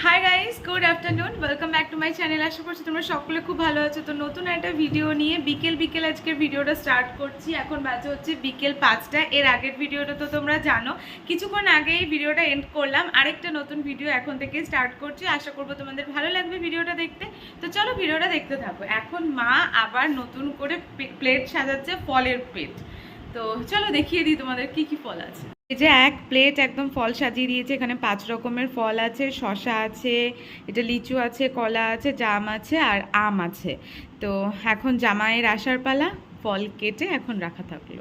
Hi guys good afternoon welcome back to my channel আশা করছি তোমরা সকলে খুব ভালো আছো। তো নতুন একটা ভিডিও নিয়ে বিকেল বিকেল আজকের ভিডিওটা স্টার্ট করছি। এখন বাজে হচ্ছে বিকেল পাঁচটা। এর আগের ভিডিওটা তো তোমরা জানো। কিছুক্ষণ আগে এই ভিডিওটা এন্ড করলাম। আরেকটা নতুন ভিডিও এখন থেকে স্টার্ট করছি। আশা করব তোমাদের ভালো লাগবে ভিডিওটা দেখতে। তো চলো ভিডিওটা দেখতে থাকো। এখন মা আবার নতুন করে প্লেট সাজাচ্ছে ফলের প্লেট তো চলো দেখিয়ে দিই তোমাদের কি কি ফল আছে। এই যে এক প্লেট একদম ফল সাজিয়ে দিয়েছে, এখানে পাঁচ রকমের ফল আছে শশা আছে, এটা লিচু আছে, কলা আছে, জাম আছে আর আম আছে। তো এখন জামাইয়ের আসার পালা, ফল কেটে এখন রাখা থাকল।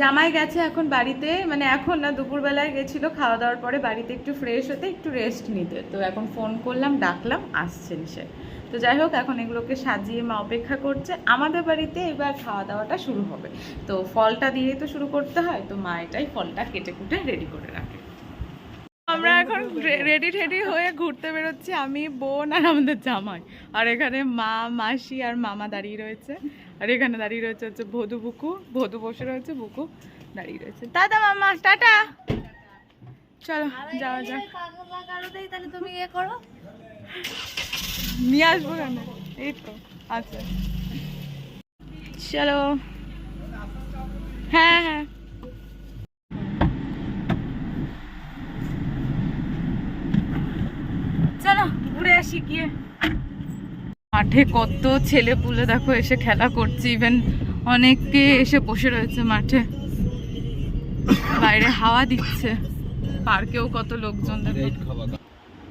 জামাই গেছে এখন বাড়িতে মানে এখন না, দুপুরবেলায় গেছিল, খাওয়া দাওয়ার পরে বাড়িতে একটু ফ্রেশ হতে, একটু রেস্ট নিতে। তো এখন ফোন করলাম, ডাকলাম আসছেন সে তো যাই হোক, এখন এগুলোকে সাজিয়ে মা অপেক্ষা করছে। আমাদের বাড়িতে এবার খাওয়া দাওয়াটা শুরু হবে। তো ফলটা দিয়ে তো শুরু করতে হয়, তো মা এটাই ফলটা কেটে কুটে রেডি করে রাখে। আমরা এখন রেডি টেডি হয়ে ঘুরতে বেরোচ্ছি। আমি, বোন আর আমাদের জামাই। আর এখানে মা, মাসি আর মামা দাঁড়িয়ে রয়েছে। আর এখানে দাঁড়িয়ে রয়েছে হচ্ছে ভদু বুকু। ভদু বসে রয়েছে, বুকু দাঁড়িয়ে রয়েছে। দাদা, মামা, টাটা! চলো, যাওয়া যাক। তুমি ইয়ে করো। নিয়ে আসব কেন? এই তো আচ্ছা চলো। হ্যাঁ হ্যাঁ। ঘুরে আসি গিয়ে। মাঠে কত ছেলে পুলে দেখো, এসে খেলা করছে। ইভেন অনেকে এসে বসে রয়েছে মাঠে। বাইরে হাওয়া দিচ্ছে। পার্কেও কত লোকজন দেখো।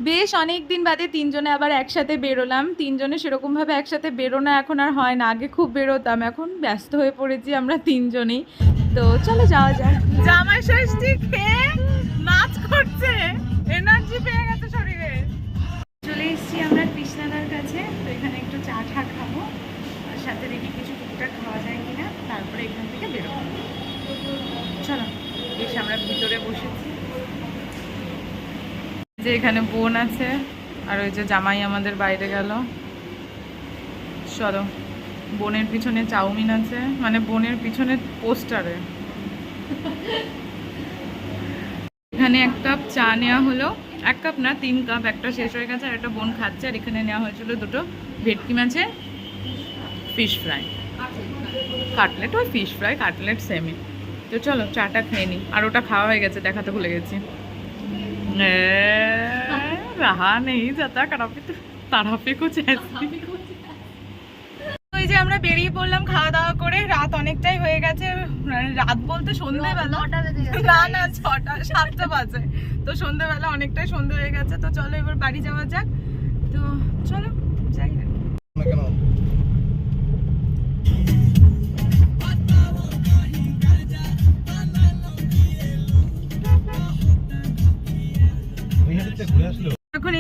বেশ অনেক দিন বাদে তিনজনে আবার একসাথে বেরোলাম। তিনজনে সেরকমভাবে একসাথে বেরোনো এখন আর হয় না। আগে খুব বেরোতাম এখন ব্যস্ত হয়ে পড়েছি আমরা তিনজনেই। তো চলো যাওয়া যাক। জামাই ষষ্ঠী খেয়ে নাচ করছে। এনার্জি পেয়ে গেছে শরীরে। চলে এসেছি আমরা কৃষ্ণাদার কাছে। তো এখানে একটু চা ঠা খাব আর সাথে দেখি কিছু টুকটাক খাওয়া যায় কিনা তারপরে এখান থেকে বেরোবো চলো বেশ আমরা ভিতরে বসেছি যে এখানে বোন আছে, আর ওই যে জামাই আমাদের বাইরে গেল। চলো, বোনের পিছনে চাউমিন আছে মানে বোনের পিছনে পোস্টারে। এখানে এক কাপ চা নেওয়া হলো। এক কাপ না, তিন কাপ, একটা শেষ হয়ে গেছে, আর একটা বোন খাচ্ছে, আর এখানে নেওয়া হয়েছিল দুটো ভেটকি মাছের ফিশ ফ্রাই কাটলেট ওই ফিশ ফ্রাই কাটলেট সেমি তো চলো, চাটা খেয়ে নিই আর ওটা খাওয়া হয়ে গেছে, দেখাতে ভুলে গেছি। रहा नहीं जाता कड़ापी तो তাড়াপি কুছ ऐसी ওই যে আমরা বেরিয়ে পড়লাম খাওয়া দাওয়া করে রাত অনেকটাই হয়ে গেছে মানে রাত বলতে সন্ধ্যেবেলা নটা বেজে গেছে। না না ছটা সাতটা বাজে তো সন্ধ্যেবেলা অনেকটাই সন্ধ্যে হয়ে গেছে তো চলো এবার বাড়ি যাওয়া যাক তো চলো যাই আর কি। না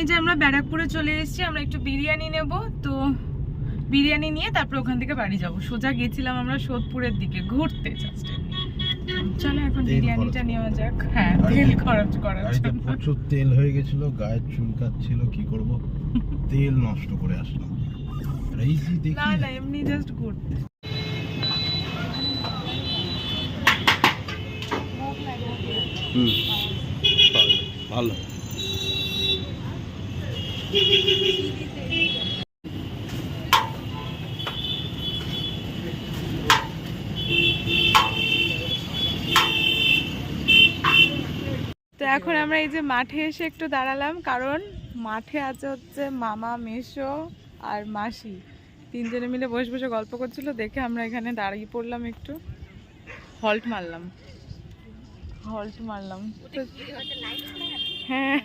এই যে আমরা ব্যারাকপুরে চলে এসেছি আমরা একটু বিরিয়ানি নেব। তো বিরিয়ানি নিয়ে তারপর ওখান থেকে বাড়ি যাব। সোজা গেছিলাম আমরা সোদপুরের দিকে ঘুরতে জাস্ট চলো এখন বিরিয়ানিটা। নেওয়া যাক। হ্যাঁ তেল খরচ জন্য। প্রচুর তেল হয়ে গেছিল গায়ে চুলকাচ্ছিল কি করব? তেল নষ্ট করে আসলাম। আর দেখি না না এমনি জাস্ট ঘুরতে। হুম ভালো। তো এখন আমরা এই যে মাঠে এসে একটু দাঁড়ালাম, কারণ মাঠে আছে হচ্ছে মামা, মেশো আর মাসি। তিনজনে মিলে বসে বসে গল্প করছিল, দেখে আমরা এখানে দাঁড়িয়ে পড়লাম একটু। হল্ট মারলাম। হল্ট মারলাম। হ্যাঁ।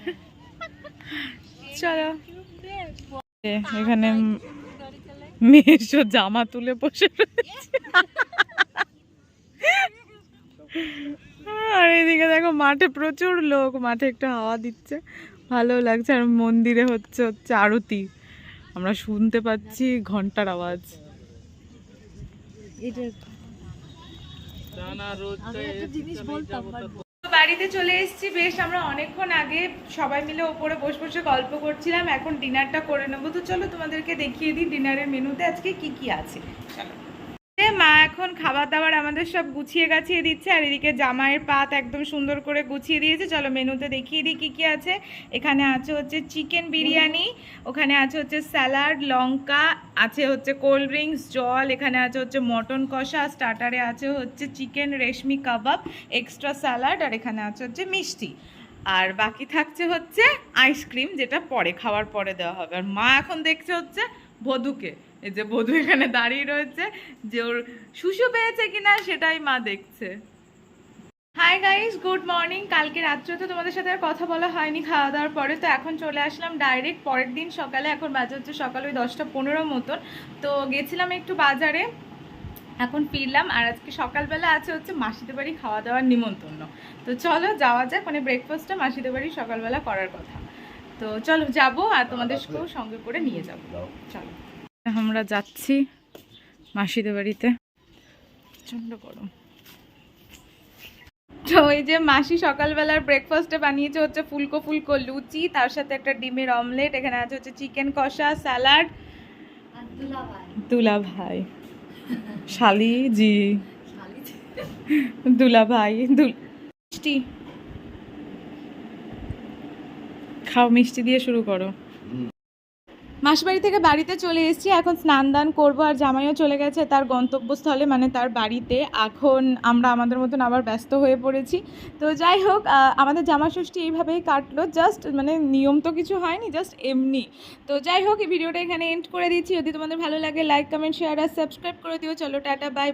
চলো। এখানে মেশো জামা তুলে বসে আর এইদিকে দেখো মাঠে প্রচুর লোক মাঠে একটু হাওয়া দিচ্ছে। ভালো লাগছে আর মন্দিরে হচ্ছে হচ্ছে আরতি। আমরা শুনতে পাচ্ছি ঘণ্টার আওয়াজ। বাড়িতে চলে এসেছি বেশ আমরা অনেকক্ষণ আগে সবাই মিলে ওপরে বসে বসে গল্প করছিলাম এখন ডিনারটা করে নেব। তো চলো তোমাদেরকে দেখিয়ে দিই ডিনারের মেনুতে আজকে কি কি আছে। চলো। মা, এখন খাবার দাবার আমাদের সব গুছিয়ে গাছিয়ে দিচ্ছে আর এদিকে জামাইয়ের পাত একদম সুন্দর করে গুছিয়ে দিয়েছে। চলো মেনুতে দেখিয়ে দিই কী কী আছে। এখানে আছে হচ্ছে চিকেন বিরিয়ানি, ওখানে আছে হচ্ছে স্যালাড, লঙ্কা, আছে হচ্ছে কোল্ড ড্রিঙ্কস, জল, এখানে আছে হচ্ছে মটন কষা, স্টার্টারে আছে হচ্ছে chicken reshmi kabab, extra salad আর এখানে আছে হচ্ছে মিষ্টি। আর বাকি থাকছে হচ্ছে আইসক্রিম, যেটা পরে, খাওয়ার পরে দেওয়া হবে। আর মা এখন দেখছে হচ্ছে বধুকে। এই যে বধু এখানে দাঁড়িয়ে রয়েছে যে ওর শুশু পেয়েছে কিনা সেটাই মা দেখছে। হাই গাইস গুড মর্নিং কালকে রাত্রে তো তোমাদের সাথে আর কথা বলা হয়নি খাওয়া দাওয়ার পরে তো এখন চলে আসলাম ডাইরেক্ট পরের দিন সকালে। এখন বাজে হচ্ছে সকাল ওই দশটা পনেরো মতন। তো গেছিলাম একটু বাজারে, এখন ফিরলাম আর আজকে সকালবেলা আছে হচ্ছে মাসিদের বাড়ি খাওয়া দাওয়ার নিমন্ত্রণ। তো চলো যাওয়া যাক মানে ব্রেকফাস্টটা মাসিদের বাড়ি সকালবেলা করার কথা। তো চলো যাব আর তোমাদেরকেও সঙ্গে করে নিয়ে যাব। চলো। আমরা যাচ্ছি মাসিদের বাড়িতে। প্রচণ্ড গরম। তো এই যে মাসি সকালবেলার ব্রেকফাস্টে বানিয়েছে হচ্ছে ফুলকো ফুলকো লুচি তার সাথে একটা ডিমের অমলেট এখানে আছে হচ্ছে চিকেন কষা স্যালাড দুলাভাই। দুলা ভাই শালি জি দুলা ভাই দুল মিষ্টি। খাও, মিষ্টি দিয়ে শুরু করো। মাসবাড়ি থেকে বাড়িতে চলে এসেছি, এখন স্নান দান করব আর জামাইও চলে গেছে তার গন্তব্যস্থলে মানে তার বাড়িতে। এখন আমরা আমাদের মতন আবার ব্যস্ত হয়ে পড়েছি। তো যাই হোক আমাদের জামা ষষ্ঠী এইভাবেই কাটলো জাস্ট মানে নিয়ম তো কিছু হয়নি জাস্ট এমনি। তো যাই হোক, এই ভিডিওটা এখানে এন্ড করে দিচ্ছি। যদি তোমাদের ভালো লাগে লাইক কমেন্ট শেয়ার আর সাবস্ক্রাইব করে দিও। চলো, টাটা বাই বাই